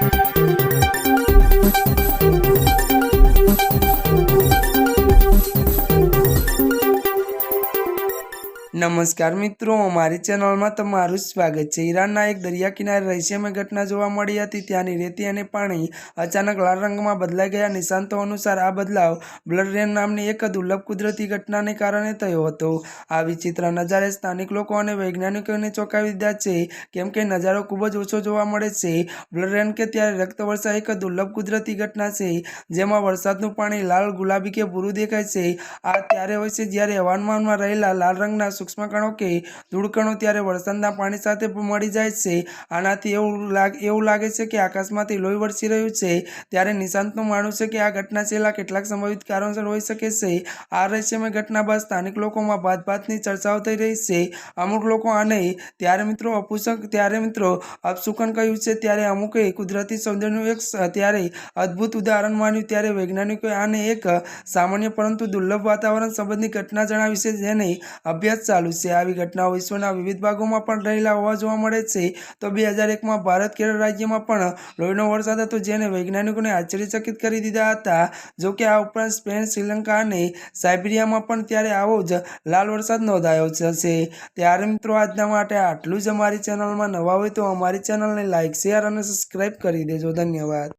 Thank you. નમસ્કાર મિત્રો અમારી ચેનલમાં તમારું સ્વાગત છે. ઈરાનના એક દરિયા કિનારે રહસ્યમય ઘટના જોવા મળી હતી. ત્યાંની રેતી અને પાણી અચાનક લાલ રંગમાં બદલાઈ ગયા. નિશાંતો અનુસાર આ બદલાવ બ્લડ રેન નામની એક દુર્લભ કુદરતી ઘટનાને કારણે થયો હતો. આ વિચિત્ર નજારે સ્થાનિક લોકો અને વૈજ્ઞાનિકોને ચોંકાવી દીધા છે, કેમ કે નજારો ખૂબ જ ઓછો જોવા મળે છે. બ્લડ રેન કે ત્યારે રક્તવર્ષા એક દુર્લભ કુદરતી ઘટના છે, જેમાં વરસાદનું પાણી લાલ ગુલાબી કે ભૂરું દેખાય છે. આ ત્યારે હોય છે જ્યારે હવામાનમાં રહેલા લાલ રંગના સૂક્ષ્મકણો કે ધૂળકણો ત્યારે વરસાદના પાણી સાથે મળી જાય છે. આનાથી એવું લાગ, એવું લાગે છે કે આકાશમાંથી લોહી વરસી રહ્યું છે. ત્યારે નિશાંતનું માનવું છે કે આ ઘટના છેલ્લા કેટલાક સંભવિત કારણોસર હોઈ શકે છે. આ રહસ્યમય ઘટના બાદ સ્થાનિક લોકોમાં ભાતભાતની ચર્ચાઓ થઈ રહી છે. અમુક લોકો આને, ત્યારે મિત્રો અપુષક ત્યારે મિત્રો અપશુકન કહ્યું છે? ત્યારે અમુકે કુદરતી સૌંદર્યનું એક ત્યારે અદ્ભુત ઉદાહરણ માન્યું. ત્યારે વૈજ્ઞાનિકોએ આને એક સામાન્ય પરંતુ દુર્લભ વાતાવરણ સંબંધની ઘટના જણાવી છે જેને અભ્યાસ ચાલુ છે. આવી ઘટનાઓ વિશ્વના વિવિધ ભાગોમાં પણ રહેલા હોવા જોવા મળે છે. તો બે હજાર એકમાં ભારત કેરળ રાજ્યમાં પણ લોહીનો વરસાદ હતો, જેને વૈજ્ઞાનિકોને આશ્ચર્યચકિત કરી દીધા હતા. જો કે આ ઉપરાંત સ્પેન, શ્રીલંકા અને સાઇબેરિયામાં પણ ત્યારે આવો જ લાલ વરસાદ નોંધાયો છે ત્યારે મિત્રો, આજના માટે આટલું જ અમારી ચેનલમાં નવા હોય તો અમારી ચેનલને લાઇક, શેર અને સબસ્ક્રાઈબ કરી દેજો. ધન્યવાદ.